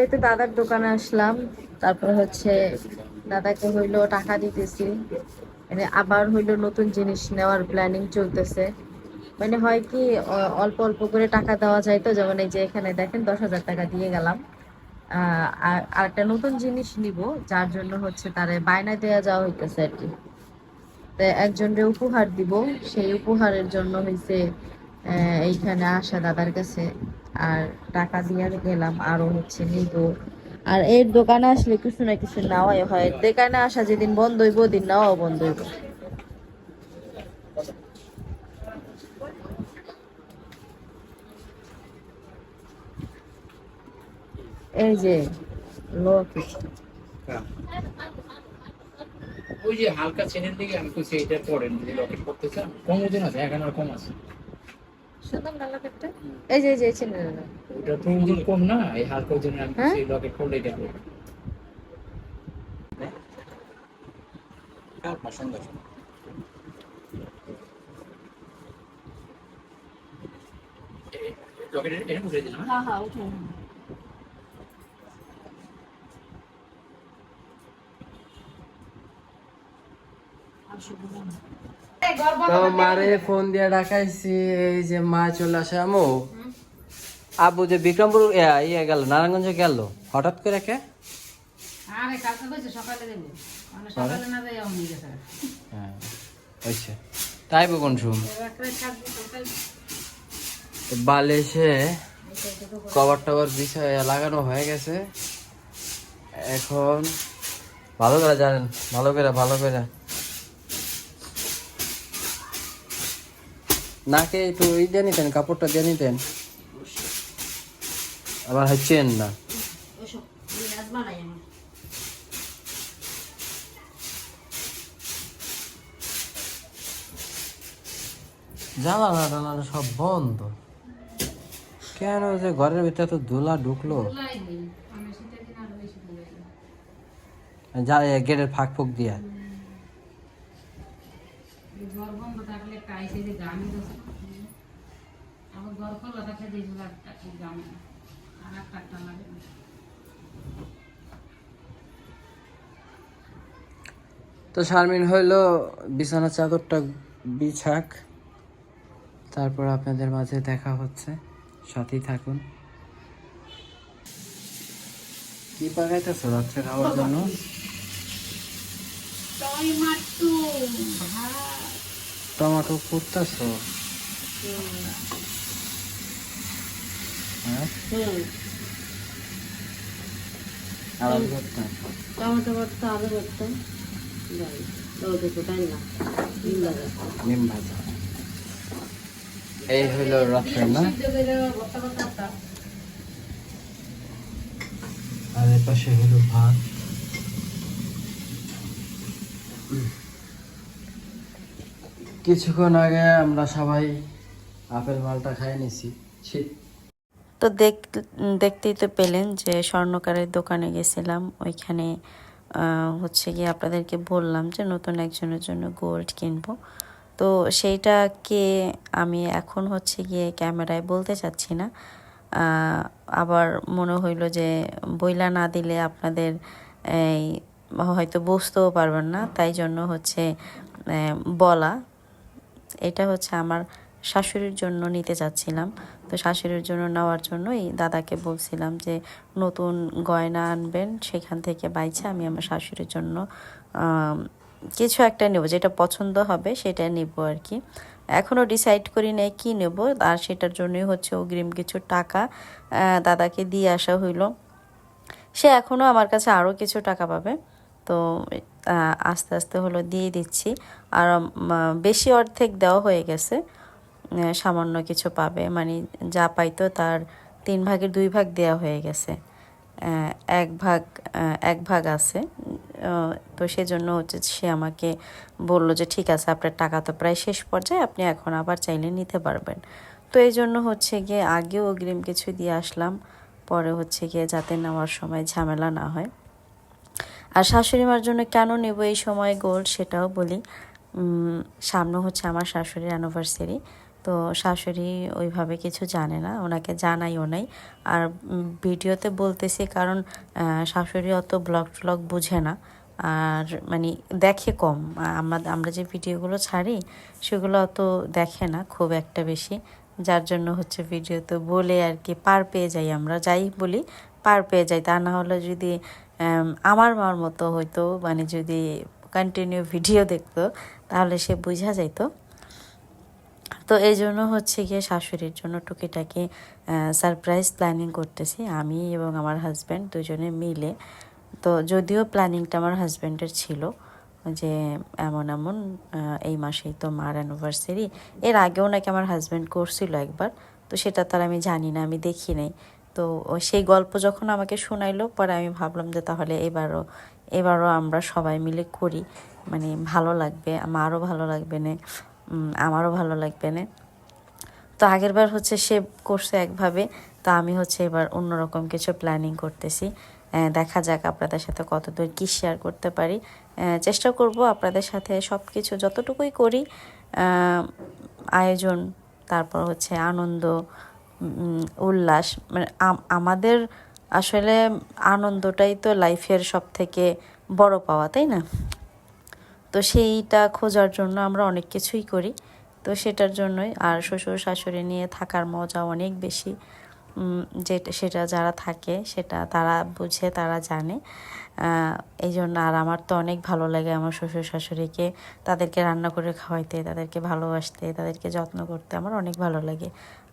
এই তো দাদার দোকানে আসলাম। তারপর হচ্ছে দাদাকে হইল টাকা দিতেছি। মানে আবার হইল নতুন জিনিস নেওয়ার প্ল্যানিং চলতেছে। মানে হয় কি অল্প অল্প করে টাকা দেওয়া যায় তো, যেমন এই যে এখানে দেখেন দশ হাজার টাকা দিয়ে গেলাম। আর একটা নতুন জিনিস নিব, যার জন্য হচ্ছে তারে বায়না দেওয়া যাওয়া হইতেছে আর কি। তো একজনকে উপহার দিব, সেই উপহারের জন্য হইছে এইখানে আসা দাদার কাছে। আর টাকা দিয়ে গেলাম, আরও হচ্ছে নিব। আর এর দোকানে আসলে কিছু না কিছু নেওয়াই হয়। দোকানে আসা যেদিন বন্ধ হইব, ওদিন নেওয়াও বন্ধ হইব। এই যে, লোক। ওই যে হালকা চেনের দিকে আমি কইছি, এটা পড়েন যদি লকেট করতে চান। কম ওজন আছে এখন আর কম আছে। সুন্দর না লকেটটা? এই যে এই যে চিনে নিলাম। ওটা তো ওজন কম না এই হালকা ওজনের আমি হ্যাঁ? কইছি লকেট এটা পড়বে সুন্দর লকেট এটা উঠে দিলাম হ্যাঁ? হ্যাঁ উঠে তো মারে ফোন দিয়ে ডাকাইছি এই যে মা চলে আসে আমু। আবু যে বিক্রমপুর ইয়ে গেল নারায়ণগঞ্জে গেল হঠাৎ করে কে? আরে কালকে কইছে সকালে দেবো। মানে সকালে না যাই আমি গেছে। হ্যাঁ তাই কোন সকাল বালিশে কভার টভার বিষয় লাগানো হয়ে গেছে। এখন ভালো করে জানেন ভালো করে ভালো করে। নাকে একটু ই দিয়ে নিতেন কাপড়টা দিয়ে নিতেন। আবার হচ্ছেন না। জানালা টানালা সব বন্ধ। কেন যে ঘরের ভিতরে তো ধুলা ঢুকলো? যা গেটের ফাঁক ফুক দিয়া। তো শারমিন হইল বিছানা চাদরটা বিছাক। তারপর আপনাদের মাঝে দেখা হচ্ছে। সাথেই থাকুন। কি পাকাইতেছো রাত্রে খাওয়ার জন্য? টমেটো কুটতেছো আবার করতাম। টমেটো আলু ডিম নিম ভাজা। এই হইল রাত্রে না? আর এর পাশে হলো ভাত। কিছুক্ষণ আগে আমরা সবাই আপেল মালটা খাই নিছি। তো দেখ, দেখতেই তো পেলেন যে স্বর্ণকারের দোকানে গেছিলাম। ওইখানে হচ্ছে গিয়ে আপনাদেরকে বললাম যে নতুন একজনের জন্য গোল্ড কিনবো। তো সেইটাকে আমি এখন হচ্ছে গিয়ে ক্যামেরায় বলতে চাচ্ছি না। আবার মনে হইল যে বইলা না দিলে আপনাদের এই হয়তো বুঝতেও পারবেন না, তাই জন্য হচ্ছে বলা। এটা হচ্ছে আমার শাশুড়ির জন্য নিতে চাচ্ছিলাম। তো শাশুড়ির জন্য নেওয়ার জন্য এই দাদাকে বলছিলাম যে, নতুন গয়না আনবেন, সেখান থেকে বাইছে আমি আমার শাশুড়ির জন্য কিছু একটা নেব। যেটা পছন্দ হবে সেটা নেব আর কি। এখনও ডিসাইড করি নাই কি নেব, আর সেটার জন্যই হচ্ছে অগ্রিম কিছু টাকা দাদাকে দিয়ে আসা হইল। সে এখনও আমার কাছে আরও কিছু টাকা পাবে। তো আস্তে আস্তে হলো দিয়ে দিচ্ছি। আর বেশি অর্ধেক দেওয়া হয়ে গেছে। সামান্য কিছু পাবে। মানে যা পাইতো তার তিন ভাগের দুই ভাগ দেওয়া হয়ে গেছে। এক ভাগ এক ভাগ আছে। তো সেজন্য হচ্ছে সে আমাকে বলল যে, ঠিক আছে, আপনার টাকা তো প্রায় শেষ পর্যায়ে, আপনি এখন আবার চাইলে নিতে পারবেন। তো এই জন্য হচ্ছে গিয়ে আগেও অগ্রিম কিছু দিয়ে আসলাম। পরে হচ্ছে গিয়ে যাতে নেওয়ার সময় ঝামেলা না হয়। আর শাশুড়ি মার জন্য কেন নেব এই সময় গোল্ড সেটাও বলি। সামনে হচ্ছে আমার শাশুড়ির অ্যানিভার্সারি তো শাশুড়ি ওইভাবে কিছু জানে না, ওনাকে জানাইও নাই। আর ভিডিওতে বলতেছি কারণ শাশুড়ি অত ব্লগ ট্লগ বুঝে না। আর মানে দেখে কম, আমরা আমরা যে ভিডিওগুলো ছাড়ি, সেগুলো অত দেখে না খুব একটা বেশি। যার জন্য হচ্ছে ভিডিওতে বলে আর কি পার পেয়ে যাই আমরা, যাই বলি, পার পেয়ে যাই। তা না হলে যদি আমার মার মতো হয়তো মানে যদি কন্টিনিউ ভিডিও দেখতো, তাহলে সে বোঝা যাইতো। তো এই জন্য হচ্ছে গিয়ে শাশুড়ির জন্য টুকিটাকি সারপ্রাইজ প্ল্যানিং করতেছি আমি এবং আমার হাজব্যান্ড দুজনে মিলে। তো যদিও প্ল্যানিংটা আমার হাজব্যান্ডের ছিল, যে এমন এমন এই মাসেই তো মার অ্যানিভার্সারি এর আগেও নাকি আমার হাজব্যান্ড করছিল একবার, তো সেটা তো আর আমি জানি না, আমি দেখি নাই। তো সেই গল্প যখন আমাকে শোনাইলো, পরে আমি ভাবলাম যে তাহলে এবারও এবারও আমরা সবাই মিলে করি। মানে ভালো লাগবে, আমারও ভালো লাগবে না আমারও ভালো লাগবে না। তো আগের বার হচ্ছে সে করছে একভাবে, তো আমি হচ্ছে এবার অন্যরকম কিছু প্ল্যানিং করতেছি। দেখা যাক আপনাদের সাথে কতদূর কী শেয়ার করতে পারি। চেষ্টা করব আপনাদের সাথে সব কিছু যতটুকুই করি আয়োজন, তারপর হচ্ছে আনন্দ উল্লাস। মানে আমাদের আসলে আনন্দটাই তো লাইফের সব থেকে বড় পাওয়া, তাই না? তো সেইটা খোঁজার জন্য আমরা অনেক কিছুই করি। তো সেটার জন্যই আর শ্বশুর শাশুড়ি নিয়ে থাকার মজা অনেক বেশি। যেটা, সেটা যারা থাকে, সেটা তারা বুঝে, তারা জানে। এই জন্য আর আমার তো অনেক ভালো লাগে আমার শ্বশুর শাশুড়িকে, তাদেরকে রান্না করে খাওয়াইতে, তাদেরকে ভালোবাসতে, তাদেরকে যত্ন করতে, আমার অনেক ভালো লাগে।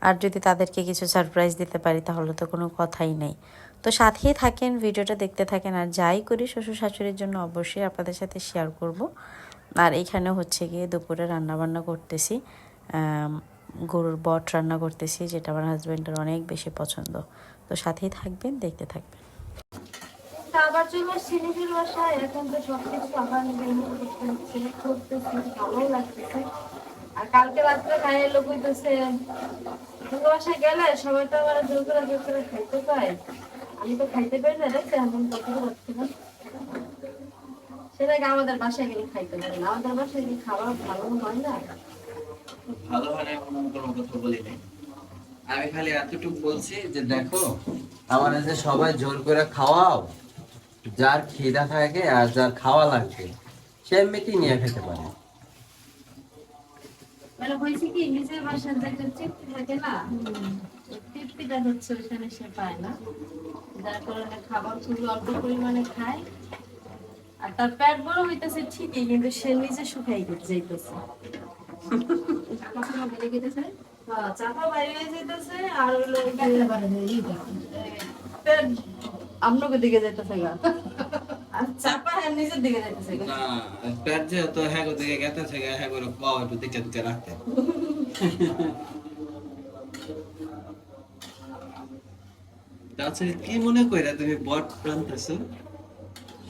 আর যদি তাদেরকে কিছু সারপ্রাইজ দিতে পারি, তাহলে তো কোনো কথাই নেই। তো সাথেই থাকেন, ভিডিওটা দেখতে থাকেন, আর যাই করি, শ্বশুর শাশুড়ির জন্য অবশ্যই আপনাদের সাথে শেয়ার করব। আর এখানে হচ্ছে গিয়ে দুপুরে রান্নাবান্না করতেছি। গরুর বট রান্না করতেছি, যেটা আমার হাজব্যান্ডের অনেক বেশি পছন্দ। তো সাথেই থাকবেন, দেখতে থাকবেন। আসছি বাসায়। তো কালকে লোক হইতেছে গেলে সবাই তো করে খাইতে পায় আমি তো খাইতে পারি না সেটাকে আমাদের বাসায় গেলে খাইতে না। আমাদের বাসায় গেলে খাবার ভালো হয় না। ভালো হয় না এমন কোনো কথা বলি নাই। আমি খালি বলছি যে দেখো, আমার সবাই জোর করে খাওয়াও, যার খিদা থাকে আর যার খাওয়া লাগবে, সে নিয়ে খেতে পারে। মানে হয়েছে কি, নিজের বাসার তৃপ্তি থাকে না, তৃপ্তিটা হচ্ছে ওইখানে সে পায় না। যার কারণে খাবার খুবই অল্প পরিমাণে খায়। আর তার পেট বড় হইতেছে ঠিকই, কিন্তু সে নিজে শুকাই যাইতেছে। করে কি মনে কইরা তুমি বট প্রান্তেছো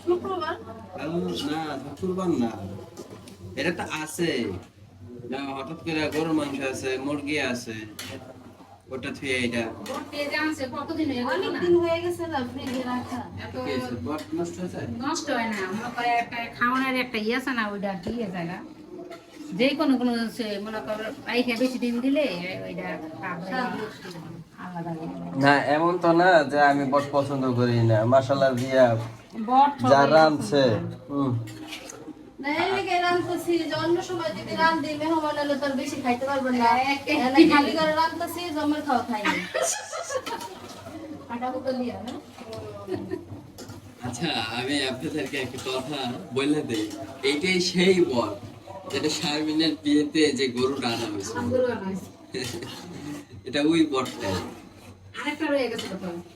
শুক্রবার না শুক্রবার না। এটা তো আছে। না হঠাৎ করে গরুর মাংস আছে মুরগি আছে ওটা থুয়ে এটা পেঁয়াজ আনছে কতদিন হয়ে গেল না অনেকদিন হয়ে গেছে না ফ্রিজে রাখা? এত কি আছে? বট নষ্ট হয়েছে? নষ্ট হয় না মনে করে একটা খাওয়ানোর একটা ইয়ে আছে না ওইটা দিয়ে জায়গা? যে কোনো কোনো মনে করো পাইখা বেশি দিন দিলে ওইটা না এমন তো না যে আমি বট পছন্দ করি না। মশলা দিয়া বট যা রাঁধছে অন্য সময় যদি রাঁধি মেহমান এলে তো বেশি খাইতে পারবেন না। খালি করে রাঁধতেছি জমের খাওয়া খাইনি কাটা কুটো দিয়া না? আচ্ছা আমি আপনাদেরকে একটা কথা বলে দেই। এইটাই সেই বল যেটা শারমিনের বিয়েতে যে গরুটা আনা হয়েছে। এটা ওই বটটা আরেকটা রয়ে গেছে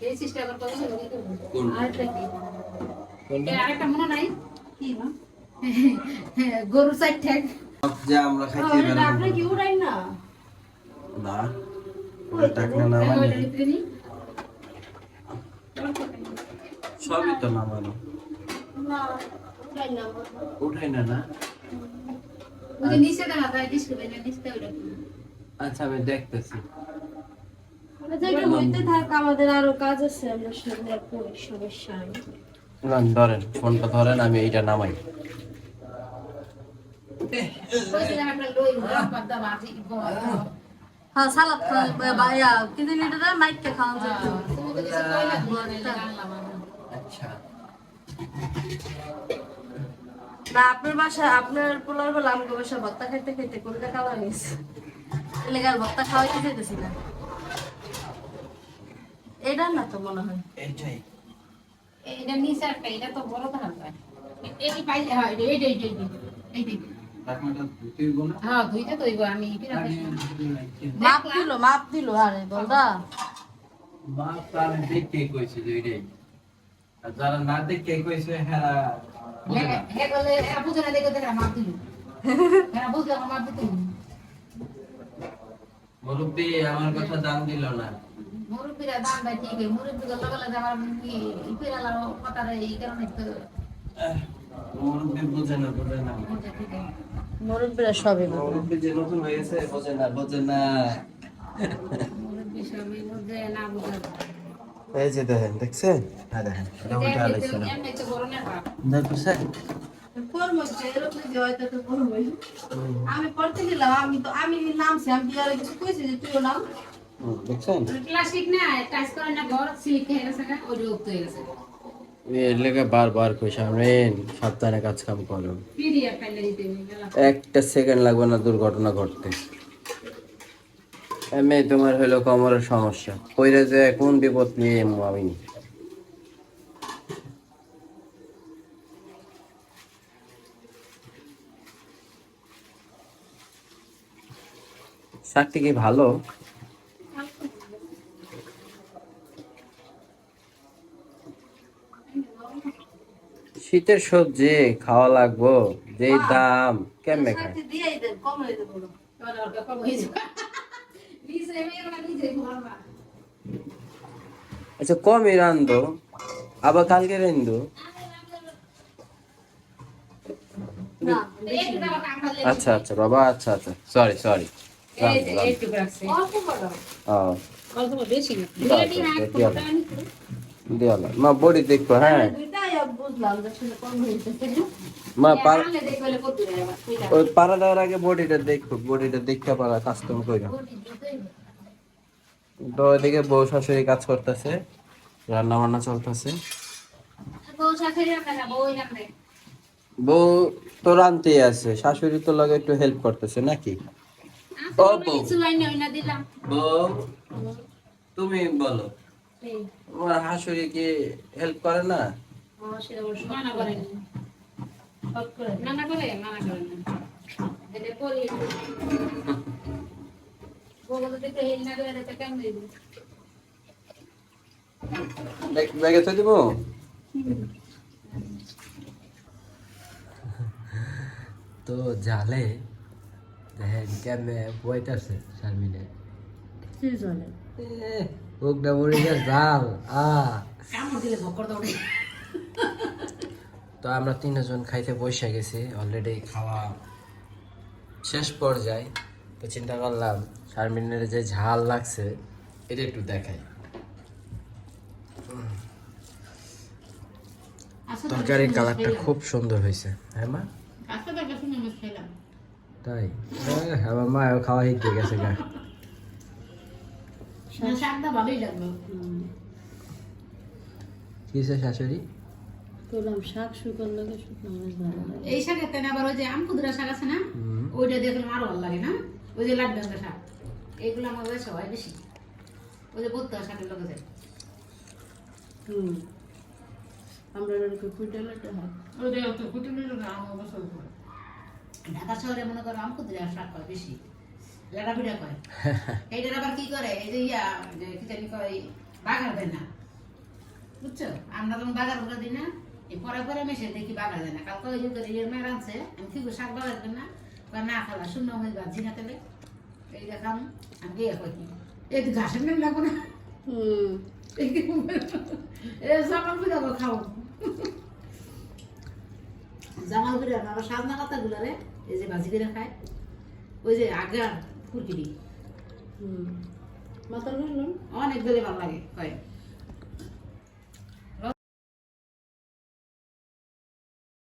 এই সিস্টেম আবার আরেকটা কি? কোনটা? আরেকটা মনে নাই? কি না গরু সাইড ঠেক। যে আমরা খাইতে আপনি কি উড়াই না? না ওটা টাকনা নামানি সবই তো নামানো না উড়াই না উঠাই না না? ওই নিচে দেখা যায় না নিচে আচ্ছা আমি দেখতেছি। আচ্ছা এটা হইতে থাক আমাদের আরও কাজ আছে আমরা সামনে করি সমস্যা না ধরেন ফোনটা ধরেন আমি এইটা নামাই। হ্যাঁ সালাদ ভাইয়া কিন্তু এটা মাইককে আচ্ছা। না আপনার বাসায় আপনার পোলার বেলা আমাকে বাসা ভত্তা খাইতে খাইতে কোনটা খাওয়া নিয়েছে এলাকার ভত্তা খাওয়াইতে যেতেছি না। এটা না তো মনে হয়। এইটাই। এটা নিচে একটা এটা তো বড় ধান পায় এই পাই হ্যাঁ এই এই এই এই এই ঢাকনাটা তুই বল না? হ্যাঁ দুইটা তো আমি মাপ দিল মাপ দিল আরে বলদা। মা প্রাণে দেখে কইছে যে ওইটাই। যারা না দেখে কইছে হে বলে আপু জানা দেখে দেখে মাপ দিল। বুঝলে আমার মাপ দিতে মুরব্বী আমার কথা দাম দিল না। মুরব্বীরা দাম দেয় ঠিক মুরব্বী গল্লা গল্লা যে আমার ইপিরালা কথা এই কারণে তো? মুরব্বী বোঝে না বোঝে না। মুরব্বীরা সবই মুরব্বী যে নতুন হয়েছে বোঝে না বোঝে না। মুরব্বী সবই বুঝে না বুঝে এই যে দেখেন দেখছেন? হ্যাঁ দেখেন এটা উল্টা আলাইছে না এমনি তো বড় না বাপ দেখছেন করব যে এরকম যে হয়তো তো করবোই। আমি পড়তে গেলাম আমি তো আমি নামছি আমি বিয়ার কিছু কইছি যে তুইও নাম দেখছেন? ক্লাসিক না টাচ করে না ঘর সিলিক হয়ে গেছে ওই রোগ হয়ে গেছে। এর লেগে বারবার কই সামনেন সাবধানে কাজ কাম করো। পিডিএফ ফাইলে দিতে গেলাম একটা সেকেন্ড লাগবে না দুর্ঘটনা ঘটতে। এমনি তোমার হলো কোমরের সমস্যা। কইরে যে কোন বিপদ নিয়ে এমু আমি শাকটি কি ভালো? শীতের সবজি খাওয়া লাগবো দাম কেমনে খায়? কম হয়ে দেবো তোমার আর কম যাবে। নিজে মেয়ে না নিজে ভরবা আচ্ছা কমই রান্ধো আবার কালকে রান্ধো? আচ্ছা আচ্ছা বাবা আচ্ছা আচ্ছা। সরি সরি যে দেওয়ালা মা বডি দেখো হ্যাঁ। মা ওই পাড়া দেওয়ার আগে বডিটা দেখো বডিটা দেখতে পারা কইরা তো ওইদিকে বউ শাশুড়ি কাজ করতেছে রান্না বান্না চলতেছে বউ তো রানতেই আছে শাশুড়ি তো লাগে একটু হেল্প করতেছে নাকি? ও বউ। বউ তুমি বলো। তোমার শাশুড়ি কি হেল্প করে না? মানা করেন মানা করে। মানা করেন না। এটা করি। তো ব্যাগ- দিব? জালে দেখেন কেমনে শারমিনে কি মরিচের জাল আ। কামড় দিলে ভক্কর দৌড়ে তো আমরা তিনজন খাইতে বসে গেছি অলরেডি খাওয়া শেষ পর্যায়ে। তো চিন্তা করলাম শারমিনের যে ঝাল লাগছে এটা একটু দেখাই। তরকারির কালারটা খুব সুন্দর হয়েছে হ্যাঁ মা? খেলাম। তাই? আমার মাও খাওয়া হিটে গেছে গা। কিসে শাশুড়ি? করলাম শাক শুকন লাগে শুকনো মাছ ভালো লাগে। এই শাকের তেনে আবার ওই যে আমকুদরা শাক আছে না। ওইটা দেখলাম আরও ভালো লাগে না? ওই যে লাড্ডু শাক এগুলো আমার বেশ হয় বেশি। ওই যে বত্তা শাকের লোক যায় হুম। আমরা এরকম কুইন্টালটা হয়। ওইটা তো লোক আমার ঢাকা শহরে মনে করো আমকুদরা শাক হয় বেশি লেডা পিঠা করে। এইটার আবার কি করে? এই যে ইয়া যে কি জানি কয় বাগার দেয় না। বুঝছ? আমরা যখন বাগার করে দিই না পরে পরে মেশে দেখি বাগার দেয় না কালকে ওই যে ইয়ের মেয়ের আনছে। আমি কি শাক না? না খালা শূন্য হয়ে বাজি না তেলে। এই দেখাম আমি গিয়ে কই কি। এই তো ঘাসের নাম লাগবো না? জামাল পিঠা করে খাও। জামাল পাতা এই যে ভাজি করে খায়। ওই যে আগার ফুরকিরি হুম। হইলাম অনেক বেলে ভালো লাগে কয়।